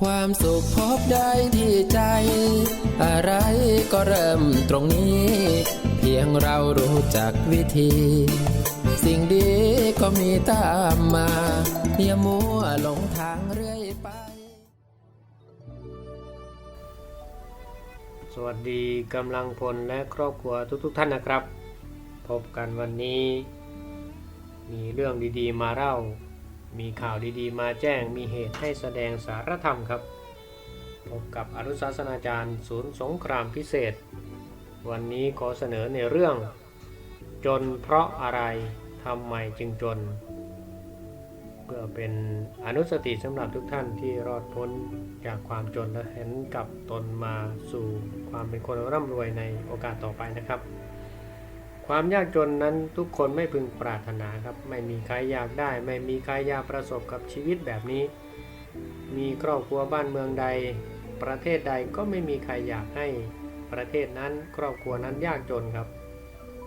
ความสุขพบได้ที่ใจ อะไรก็เริ่มตรงนี้ เพียงเรารู้จักวิธี สิ่งดีก็มีตามมาอย่ามัวหลงทางเรื่อยไป สวัสดีกำลังพลและครอบครัวทุกๆทท่านนะครับ พบกันวันนี้ มีเรื่องดีๆมาเล่า มีข่าวดีๆ มาแจ้งมีเหตุให้แสดงสารธรรมครับ พบกับอนุศาสนาจารย์ ศูนย์สงครามพิเศษ วันนี้ขอเสนอในเรื่อง จนเพราะอะไรทำไมจึงจน เพื่อเป็นอนุสติสำหรับทุกท่านที่รอดพ้นจากความจนและเห็นกับตนมาสู่ความเป็นคนร่ำรวยในโอกาสต่อไปนะครับ ความยากจนนั้นทุกคนไม่พึงปรารถนาครับ ไม่มีใครอยากได้ ไม่มีใครอยากประสบกับชีวิตแบบนี้ มีครอบครัวบ้านเมืองใด ประเทศใดก็ไม่มีใครอยากให้ประเทศนั้นครอบครัวนั้นยากจนครับ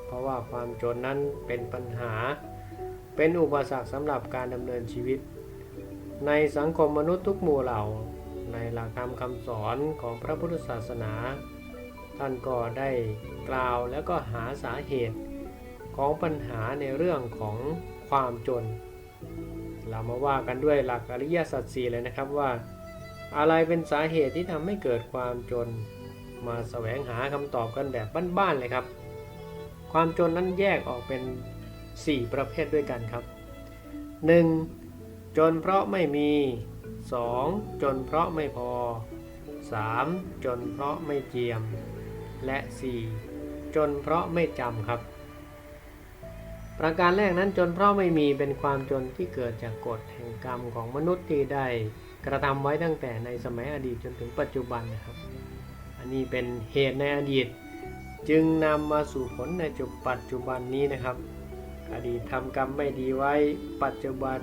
เพราะว่าความจนนั้นเป็นปัญหา เป็นอุปสรรคสำหรับการดำเนินชีวิต ในสังคมมนุษย์ทุกหมู่เหล่า ในหลักธรรมคำสอนของพระพุทธศาสนา ท่านก็ได้กล่าวแล้วก็หาสาเหตุของปัญหาในเรื่องของความจน เรามาว่ากันด้วยหลักอริยสัจสี่เลยนะครับว่า อะไรเป็นสาเหตุที่ทำให้เกิดความจน มาแสวงหาคำตอบกันแบบบ้านๆเลยครับ ความจนนั้นแยกออกเป็น 4 ประเภทด้วยกันครับ 1. จนเพราะไม่มี 2. จนเพราะไม่พอ 3. จนเพราะไม่เจียม และ 4. จนเพราะไม่จำครับ ประการแรกนั้นจนเพราะไม่มีเป็นความจนที่เกิดจากกฎแห่งกรรมของมนุษย์ที่ได้กระทำไว้ตั้งแต่ในสมัยอดีตจนถึงปัจจุบันนะครับ อันนี้เป็นเหตุในอดีต จึงนำมาสู่ผลในจุดปัจจุบันนี้นะครับ อดีตทำกรรมไม่ดีไว้ ปัจจุบัน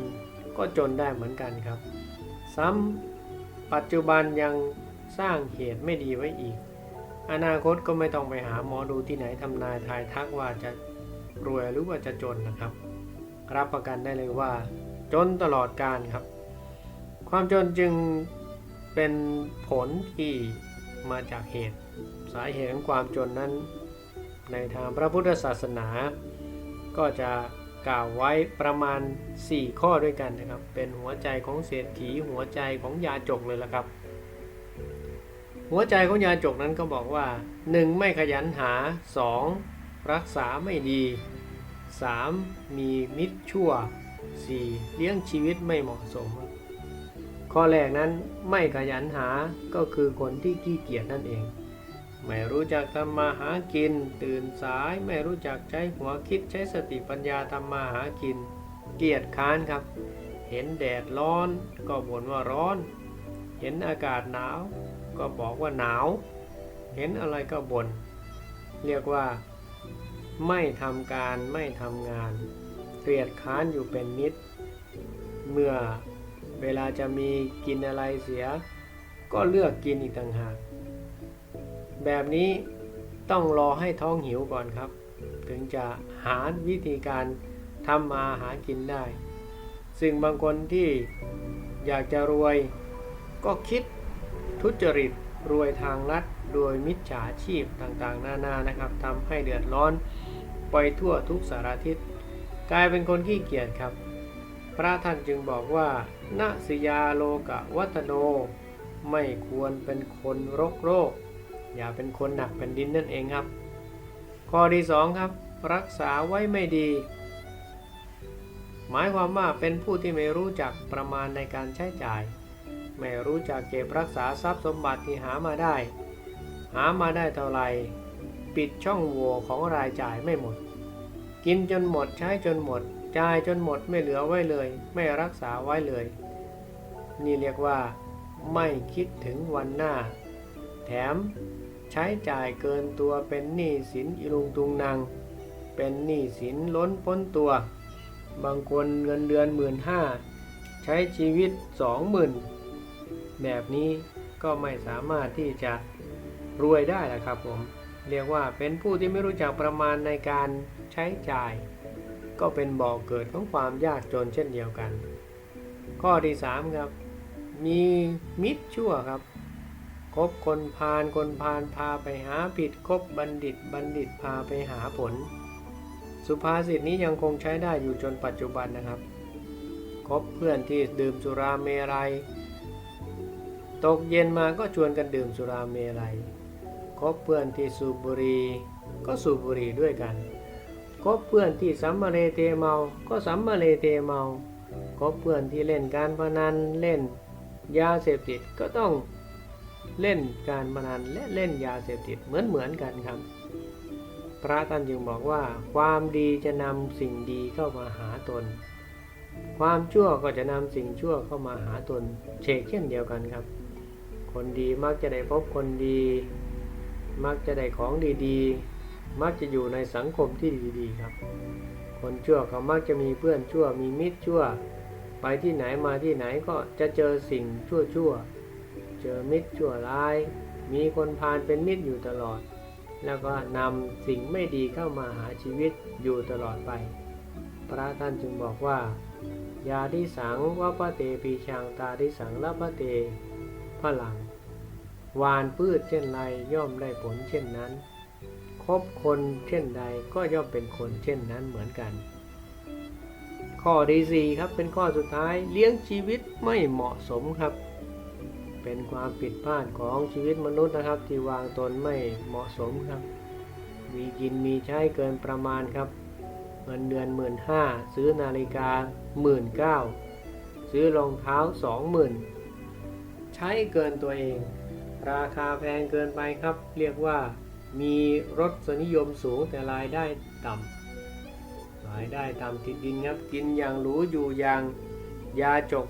ก็จนได้เหมือนกันครับ ซ้ำปัจจุบันยังสร้างเหตุไม่ดีไว้อีก อนาคตก็ไม่ต้องไปหาหมอดูที่ไหนทำนายทายทักว่าจะรวยหรือว่าจะจนนะครับ รับประกันได้เลยว่า จนตลอดการครับ ความจนจึงเป็นผลที่มาจากเหตุ สาเหตุของความจนนั้น ในทางพระพุทธศาสนา ก็จะกล่าวไว้ประมาณ 4 ข้อด้วยกันนะครับ เป็นหัวใจของเศรษฐีหัวใจของยาจกเลยละครับ หัวใจของยาจกนั้นก็บอกว่า 1. ไม่ขยันหา 2. รักษาไม่ดี 3. มีมิตรชั่ว 4. เลี้ยงชีวิตไม่เหมาะสม ข้อแรกนั้นไม่ขยันหาก็คือคนที่ขี้เกียจนั่นเอง ไม่รู้จักทำมาหากิน ตื่นสายไม่รู้จักใช้หัวคิดใช้สติปัญญาทำมาหากิน เกียจค้านครับ เห็นแดดร้อนก็บ่นว่าร้อน เห็นอากาศหนาว ก็บอกว่าหนาว เห็นอะไรก็บน่นเรียกว่า ไม่ทำการไม่ทำงาน เกลียดค้านอยู่เป็นนิด เมื่อเวลาจะมีกินอะไรเสีย ก็เลือกกินอีกต่างหาก แบบนี้ต้องรอให้ท้องหิวก่อนครับ ถึงจะหาวิธีการทำมาหากินได้ ซึ่งบางคนที่อยากจะรวยก็คิด ทุจริตรวยทางลัดโดยมิจฉาชีพต่างๆ นานานะครับทำให้เดือดร้อนไปทั่วทุกสารทิศกลายเป็นคนขี้เกียจครับ พระท่านจึงบอกว่านาสยาโลกะวัตโน ไม่ควรเป็นคนรกโรค อย่าเป็นคนหนักแผ่นดินนั่นเองครับ ข้อที่สองครับ รักษาไว้ไม่ดี หมายความว่าเป็นผู้ที่ไม่รู้จักประมาณในการใช้จ่าย ไม่รู้จักเก็บรักษาทรัพย์สมบัติที่หามาได้ หามาได้เท่าไหร่ปิดช่องโหว่ของรายจ่ายไม่หมด กินจนหมดใช้จนหมด จ่ายจนหมดไม่เหลือไว้เลย ไม่รักษาไว้เลย นี่เรียกว่า ไม่คิดถึงวันหน้า แถมใช้จ่ายเกินตัวเป็นหนี้สินอิรุงตุงนางเป็นหนี้สินล้นพ้นตัว บางคนเงินเดือนหมื่นห้าใช้ชีวิตสองหมื่น แบบนี้ก็ไม่สามารถที่จะรวยได้ละครับผม เรียกว่าเป็นผู้ที่ไม่รู้จักประมาณในการใช้จ่าย ก็เป็นบ่อกเกิดของความยากจนเช่นเดียวกัน ข้อที่ 3 ครับ มีมิตรชั่วครับคบคนพาลคนพาลพาไปหาผิดคบบัณฑิตบัณฑิตพาไปหาผล สุภาษิตนี้ยังคงใช้ได้อยู่จนปัจจุบันนะครับ คบเพื่อนที่ดื่มสุราเมรัย ตกเย็นมาก็ชวนกันดื่มสุราเมรัย คบเพื่อนที่สูบบุหรี่ก็สูบบุหรี่ด้วยกัน คบเพื่อนที่สัมมาเลเทเมา ก็สัมมาเลเทเมา คบเพื่อนที่เล่นการพนันเล่นยาเสพติดก็ต้องเล่นการพนันและเล่นยาเสพติดเหมือนเหมือนๆกันครับ พระท่านจึงบอกว่า ความดีจะนำสิ่งดีเข้ามาหาตน ความชั่วก็จะนำสิ่งชั่วเข้ามาหาตนเชกเช่นเดียวกันครับ คนดี มักจะได้พบคนดี มักจะได้ของดีๆ มักจะอยู่ในสังคมที่ดีๆครับ คนชั่วเขามักจะมีเพื่อนชั่ว มีมิตรชั่ว ไปที่ไหนมาที่ไหนก็จะเจอสิ่งชั่วๆ เจอมิตรชั่วร้าย มีคนพาลเป็นมิตรอยู่ตลอด แล้วก็นำสิ่งไม่ดีเข้ามาหาชีวิตอยู่ตลอดไป พระท่านจึงบอกว่ายาที่สังวัปเตปีชังตาที่สังละปเตพลัง วานพืชเช่นไรย่อมได้ผลเช่นนั้น คบคนเช่นใดก็ย่อมเป็นคนเช่นนั้นเหมือนกัน ข้อที่สี่ครับเป็นข้อสุดท้ายเลี้ยงชีวิตไม่เหมาะสมครับ เป็นความผิดพลาดของชีวิตมนุษย์นะครับ ที่วางตนไม่เหมาะสมครับ มีกินมีใช้เกินประมาณครับเงินเดือนหมื่นห้าซื้อนาฬิกาหมื่นเก้าซื้อรองเท้าสองหมื่นใช้เกินตัวเอง ราคาแพงเกินไปครับ เรียกว่ามีรสนิยมสูงแต่รายได้ต่ำรายได้ต่ำติดดินครับกินอย่างหรูอยู่อย่างยาจก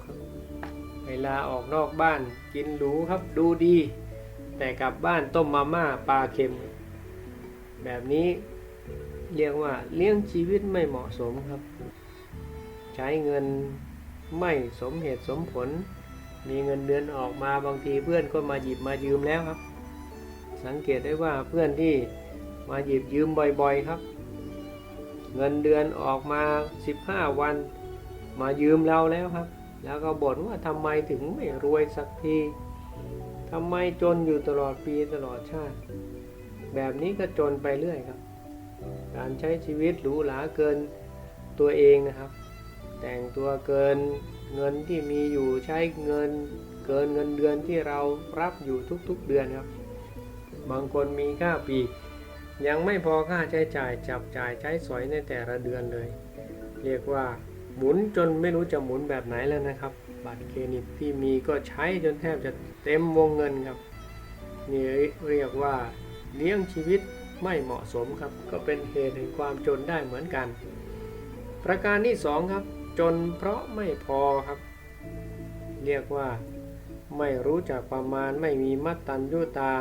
เวลาออกนอกบ้านกินหรูครับดูดี แต่กลับบ้านต้มมาม่าปลาเค็ม แบบนี้เรียกว่าเลี้ยงชีวิตไม่เหมาะสมครับ ใช้เงินไม่สมเหตุสมผล มีเงินเดือนออกมาบางทีเพื่อนก็มาหยิบมายืมแล้วครับ สังเกตได้ว่าเพื่อนที่มาหยิบยืมบ่อยๆครับ เงินเดือนออกมา 15 วัน มายืมเราแล้วครับ แล้วก็บ่นว่าทำไมถึงไม่รวยสักทีทำไมจนอยู่ตลอดปีตลอดชาติ แบบนี้ก็จนไปเรื่อยครับ การใช้ชีวิตหรูหราเกินตัวเองนะครับ แต่งตัวเกินเงินที่มีอยู่ใช้เงินเกินเงินเดือนที่เรารับอยู่ทุกๆเดือนครับ บางคนมีค่าปีก ยังไม่พอค่าใช้จ่ายจับจ่ายใช้สอยในแต่ละเดือนเลย เรียกว่าหมุนจนไม่รู้จะหมุนแบบไหนแล้วนะครับ บัตรเครดิตที่มีก็ใช้จนแทบจะเต็มวงเงินครับนี่เรียกว่าเลี้ยงชีวิตไม่เหมาะสมครับ ก็เป็นเหตุแห่งความจนได้เหมือนกัน ประการที่สองครับ จนเพราะไม่พอครับ เรียกว่าไม่รู้จักประมาณไม่มีมัตตัญญูตา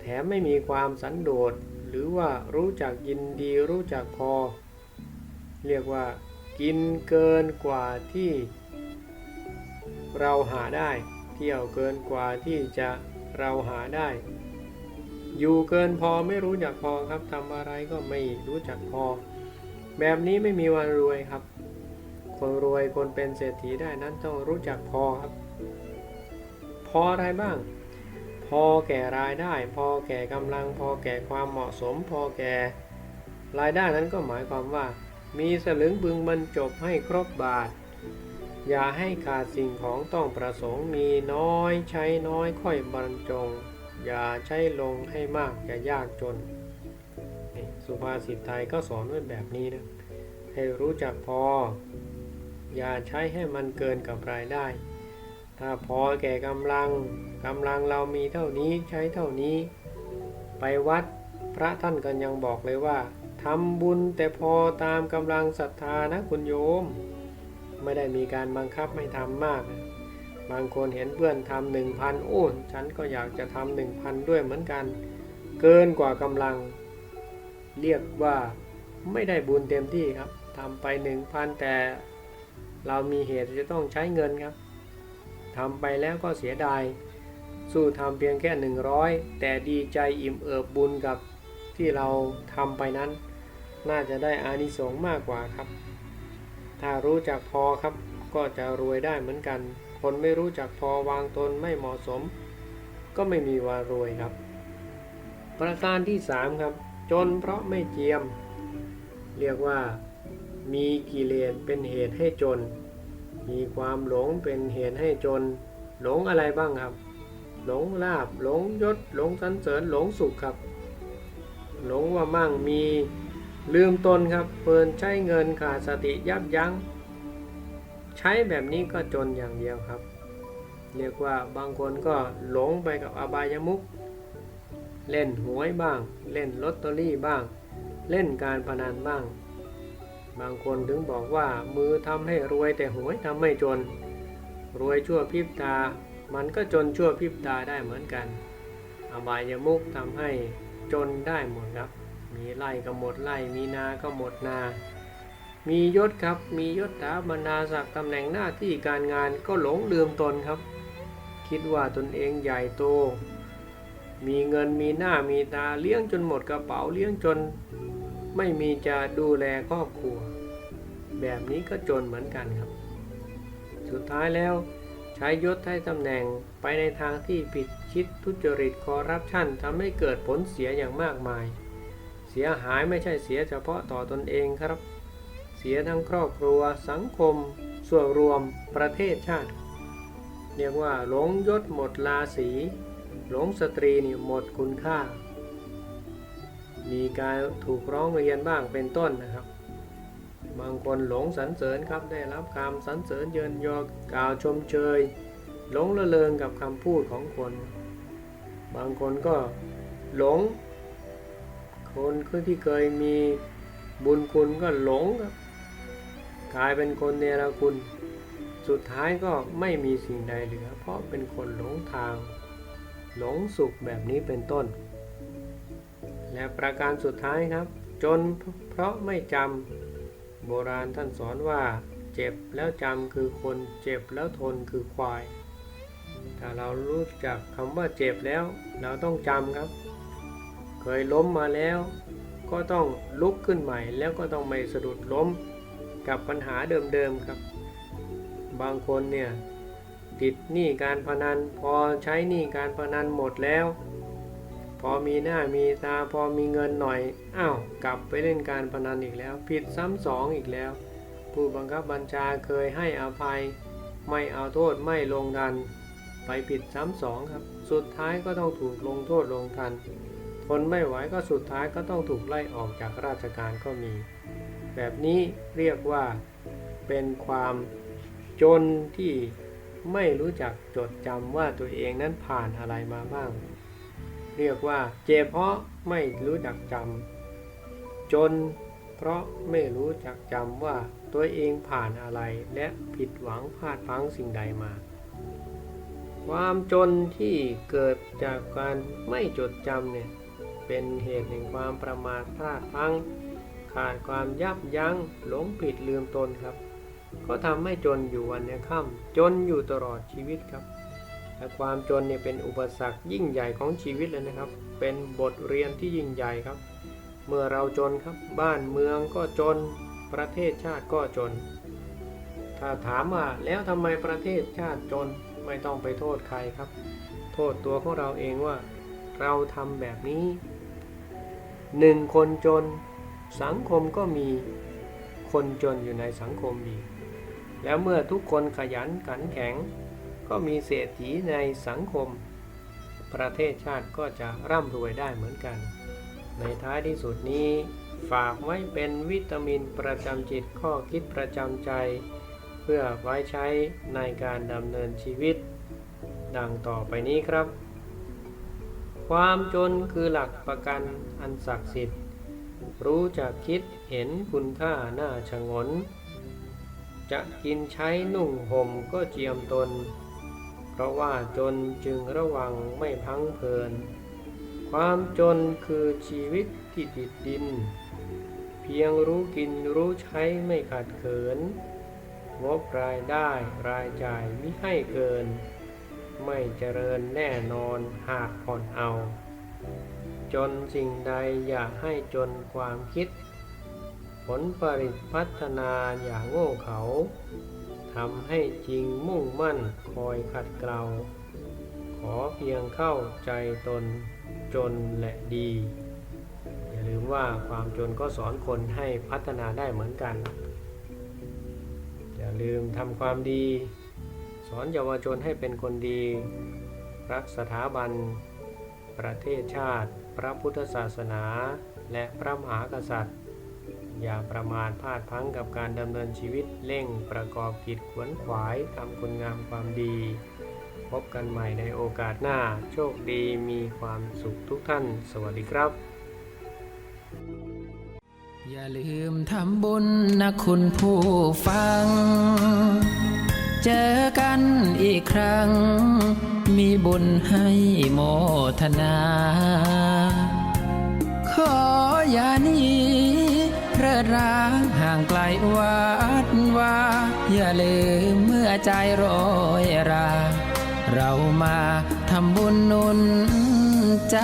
แถมไม่มีความสันโดษ หรือว่ารู้จักยินดีรู้จักพอ เรียกว่ากินเกินกว่าที่ เราหาได้ เที่ยวเกินกว่าที่จะเราหาได้ อยู่เกินพอไม่รู้จักพอครับทำอะไรก็ไม่รู้จักพอ แบบนี้ไม่มีวันรวยครับ คนรวยคนเป็นเศรษฐีได้นั้นต้องรู้จักพอครับ พออะไรบ้าง พอแก่รายได้ พอแก่กำลัง พอแก่ความเหมาะสม พอแก่รายได้นั้นก็หมายความว่า มีสลึงบึงบรรจบให้ครบบาท อย่าให้ขาดสิ่งของต้องประสงค์มีน้อย ใช้น้อยค่อยบรรจง อย่าใช้ลงให้มากอย่ายากจน สุภาษิตไทยก็สอนไว้แบบนี้นะให้รู้จักพอ อย่าใช้ให้มันเกินกับรายได้ ถ้าพอแก่กำลังกำลังเรามีเท่านี้ใช้เท่านี้ ไปวัดพระท่านก็ยังบอกเลยว่าทำบุญแต่พอตามกำลังศรัทธานะคุณโยม ไม่ได้มีการบังคับให้ทำมาก บางคนเห็นเพื่อนทำหนึ่งพันโอ้ฉันก็อยากจะทำหนึ่งพันด้วยเหมือนกัน เกินกว่ากำลัง เรียกว่าไม่ได้บุญเต็มที่ครับทำไปหนึ่งพันแต่ เรามีเหตุจะต้องใช้เงินครับทำไปแล้วก็เสียดาย สู้ทำเพียงแค่ 100 แต่ดีใจอิ่มเอิบบุญกับที่เราทำไปนั้น น่าจะได้อานิสงส์มากกว่าครับ ถ้ารู้จักพอครับ ก็จะรวยได้เหมือนกัน คนไม่รู้จักพอวางตนไม่เหมาะสม ก็ไม่มีวารวยครับ ประการที่สามครับ จนเพราะไม่เจียม เรียกว่า มีกิเลสเป็นเหตุให้จน มีความหลงเป็นเหตุให้จน หลงอะไรบ้างครับ หลงลาบหลงยศหลงสรรเสริญหลงสุขครับ หลงว่ามั่งมีลืมตนครับเพลินใช้เงินขาดสติยับยัง้ง ใช้แบบนี้ก็จนอย่างเดียวครับ เรียกว่าบางคนก็หลงไปกับอบายมุขเล่นหวยบ้าง เล่นลอตเตอรี่บ้าง เล่นการพนันบ้าง บางคนถึงบอกว่ามือทำให้รวยแต่หวยทำให้จน รวยชั่วพริบตา มันก็จนชั่วพริบตาได้เหมือนกัน อบายมุขทำให้จนได้หมดครับ มีไร่ก็หมดไร่ มีนาก็หมดนา มียศครับ มียศถาบรรดาศักดิ์ตำแหน่งหน้าที่การงานก็หลงลืมตนครับ คิดว่าตนเองใหญ่โต มีเงินมีหน้ามีตาเลี้ยงจนหมดกระเป๋าเลี้ยงจน ไม่มีจะดูแลครอบครัว แบบนี้ก็จนเหมือนกันครับ สุดท้ายแล้วใช้ยศให้ตำแหน่งไปในทางที่ผิดคิดทุจริตคอร์รัปชันทำให้เกิดผลเสียอย่างมากมาย เสียหายไม่ใช่เสียเฉพาะต่อตนเองครับ เสียทั้งครอบครัวสังคม ส่วนรวมประเทศชาติ เรียกว่าหลงยศหมดราศีหลงสตรีนี่หมดคุณค่า มีการถูกร้องเรียนบ้างเป็นต้นนะครับ บางคนหลงสรรเสริญครับได้รับคำสรรเสริญเยินยอกล่าวชมเชย หลงละเลงกับคำพูดของคน บางคนก็หลง คนที่เคยมีบุญคุณก็หลงครับกลายเป็นคนเนรคุณ สุดท้ายก็ไม่มีสิ่งใดเหลือ เพราะเป็นคนหลงทาง หลงสุขแบบนี้เป็นต้น และประการสุดท้ายครับ จนเพราะไม่จำโบราณท่านสอนว่า เจ็บแล้วจำคือคน เจ็บแล้วทนคือควาย ถ้าเรารู้จักคำว่าเจ็บแล้ว เราต้องจำครับ เคยล้มมาแล้ว ก็ต้องลุกขึ้นใหม่แล้วก็ต้องไม่สะดุดล้มกับปัญหาเดิมๆครับ บางคนเนี่ยติดหนี้การพนันพอใช้หนี้การพนันหมดแล้ว พอมีหน้ามีตาพอมีเงินหน่อยอ้าวกลับไปเล่นการพนันอีกแล้ว ผิดซ้ำสองอีกแล้ว ผู้บังคับบัญชาเคยให้อภัย ไม่เอาโทษไม่ลงทัน ไปผิดซ้ำสองครับ สุดท้ายก็ต้องถูกลงโทษลงทันทนไม่ไหวก็สุดท้ายก็ต้องถูกไล่ออกจากราชการก็มี แบบนี้เรียกว่าเป็นความจนที่ไม่รู้จักจดจำว่าตัวเองนั้นผ่านอะไรมาบ้าง เรียกว่า เจ็บเพราะไม่รู้จักจำจนเพราะไม่รู้จักจำว่าตัวเองผ่านอะไรและผิดหวังพลาดพลั้งสิ่งใดมา ความจนที่เกิดจากการไม่จดจำเนี่ยเป็นเหตุแห่งความประมาทพลาดพลั้ง ขาดความยับยั้งหลงผิดลืมตนครับ ก็ทำให้จนอยู่วันยังค่ำจนอยู่ตลอดชีวิตครับ และความจนเนี่ยเป็นอุปสรรคยิ่งใหญ่ของชีวิตเลยนะครับ เป็นบทเรียนที่ยิ่งใหญ่ครับ เมื่อเราจนครับบ้านเมืองก็จนประเทศชาติก็จน ถ้าถามว่าแล้วทำไมประเทศชาติจนไม่ต้องไปโทษใครครับ โทษตัวของเราเองว่า เราทำแบบนี้หนึ่งคนจนสังคมก็มีคนจนอยู่ในสังคมอีกแล้วเมื่อทุกคนขยันขันแข็ง ก็มีเศรษฐีในสังคม ประเทศชาติก็จะร่ำรวยได้เหมือนกัน ในท้ายที่สุดนี้ฝากไว้เป็นวิตามินประจำจิตข้อคิดประจำใจ เพื่อไว้ใช้ในการดำเนินชีวิต ดังต่อไปนี้ครับ ความจนคือหลักประกันอันศักดิ์สิทธิ์ รู้จักคิดเห็นคุณค่าหน้าชงน จะกินใช้นุ่งห่มก็เจียมตน เพราะว่าจนจึงระวังไม่พังเพลิน ความจนคือชีวิตที่ติดดิน เพียงรู้กินรู้ใช้ไม่ขาดเขิน งบรายได้รายจ่ายมิให้เกิน ไม่เจริญแน่นอนหากผ่อนเอา จนสิ่งใดอย่าให้จนความคิด ผลผลิตพัฒนาอย่าโง่เขาำให้จริงมุ่งมั่นคอยขัดเกลา ขอเพียงเข้าใจตนจนและดี อย่าลืมว่าความจนก็สอนคนให้พัฒนาได้เหมือนกัน อย่าลืมทำความดี สอนเยาวชนให้เป็นคนดี รักสถาบัน ประเทศชาติ พระพุทธศาสนา และพระมหากษัตริย์ อย่าประมาทพลาดพังกับการดำเนินชีวิตเร่งประกอบกิจขวนขวายทำคุณงามความดี พบกันใหม่ในโอกาสหน้า โชคดีมีความสุขทุกท่าน สวัสดีครับ อย่าลืมทำบุญนะคุณผู้ฟัง เจอกันอีกครั้ง มีบุญให้โมทนา ขออย่านี้ เพลิดร้างห่างไกลวัดวาอย่าลืมเมื่อใจโรยรา เรามาทำบุญนุนใจ